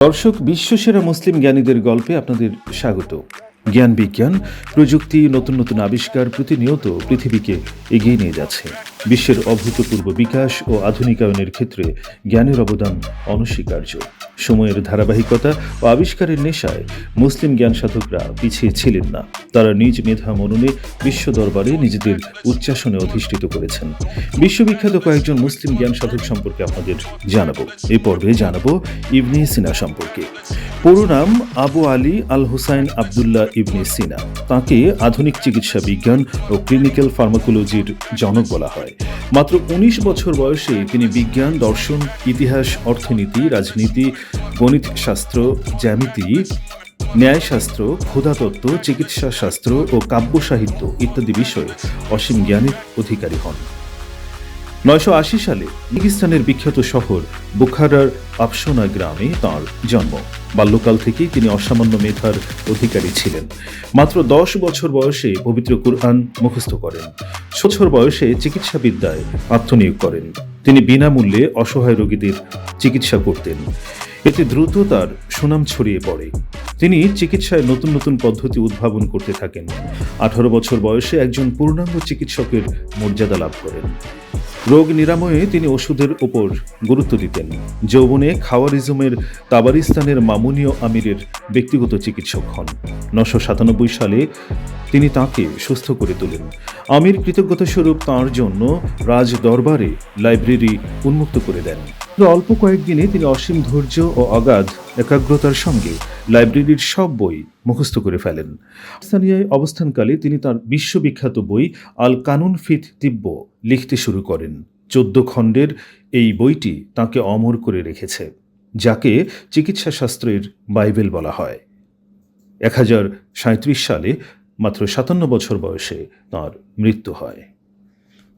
দর্শক বিশ্বসেরা মুসলিম জ্ঞানীদের গল্পে আপনাদের স্বাগত। জ্ঞান বিজ্ঞান, প্রযুক্তি, নতুন নতুন আবিষ্কার প্রতিনিয়ত পৃথিবীকে এগিয়ে নিয়ে যাচ্ছে। বিশ্বের অভূতপূর্ব বিকাশ ও আধুনিকায়নের ক্ষেত্রে জ্ঞানের অবদান অনস্বীকার্য। সময়ের ধারাবাহিকতা ও আবিষ্কারের নেশায় মুসলিম জ্ঞান সাধকরা পিছিয়ে ছিলেন না। তারা নিজ মেধা মননে বিশ্ব দরবারে নিজেদের উচ্চাসনে অধিষ্ঠিত করেছেন। বিশ্ববিখ্যাত কয়েকজন মুসলিম জ্ঞান সাধক সম্পর্কে আপনাদের জানাব। এই পর্বে জানাব ইবনে সিনা সম্পর্কে। পুরো নাম আবু আলী আল হুসাইন আবদুল্লাহ ইবনে সিনা। তাকে আধুনিক চিকিৎসা বিজ্ঞান ও ক্লিনিক্যাল ফার্মাকোলজির জনক বলা হয়। মাত্র উনিশ বছর বয়সে তিনি বিজ্ঞান, দর্শন, ইতিহাস, অর্থনীতি, রাজনীতি গণিত শাস্ত্র জ্যামিতি, ন্যায়শাস্ত্র, ক্ষুধাতত্ত্ব চিকিৎসা শাস্ত্র ও কাব্য সাহিত্য ইত্যাদি বিষয়ে অসীম জ্ঞানের অধিকারী হন। নয়শো আশি সালে পাকিস্তানের বিখ্যাত শহর বুখারার আফসোনা গ্রামে তাঁর জন্ম। বাল্যকাল থেকেই তিনি অসামান্য মেধার অধিকারী ছিলেন। মাত্র দশ বছর বয়সে পবিত্র কুরআন মুখস্থ করেন। বছর বয়সে চিকিৎসাবিদ্যায় আত্মনিয়োগ করেন। তিনি বিনামূল্যে অসহায় রোগীদের চিকিৎসা করতেন। এতে দ্রুত তার সুনাম ছড়িয়ে পড়ে। তিনি চিকিৎসায় নতুন নতুন পদ্ধতি উদ্ভাবন করতে থাকেন। আঠারো বছর বয়সে একজন পূর্ণাঙ্গ চিকিৎসকের মর্যাদা লাভ করেন। রোগ নিরাময়ে তিনি ওষুধের ওপর গুরুত্ব দিতেন। যৌবনে খাওয়ারিজমের তাবারিস্তানের মামুনীয় আমিরের ব্যক্তিগত চিকিৎসক হন। নশো সাতানব্বই সালে তিনি তাকে সুস্থ করে তোলেন। আমির কৃতজ্ঞতা স্বরূপ তাঁর জন্য রাজ দরবারে লাইব্রেরি উন্মুক্ত করে দেন। অল্প কয়েকদিনে তিনি অসীম ধৈর্য ও অগাধ একাগ্রতার সঙ্গে লাইব্রেরির সব বই মুখস্থ করে ফেলেন। স্থানীয় অবস্থানকালে তিনি তার বিশ্ববিখ্যাত বই আল কানুন ফিত তিব্য লিখতে শুরু করেন। চোদ্দ খণ্ডের এই বইটি তাকে অমর করে রেখেছে, যাকে চিকিৎসাশাস্ত্রের বাইবেল বলা হয়। এক হাজার সাঁত্রিশ সালে মাত্র সাতান্ন বছর বয়সে তাঁর মৃত্যু হয়।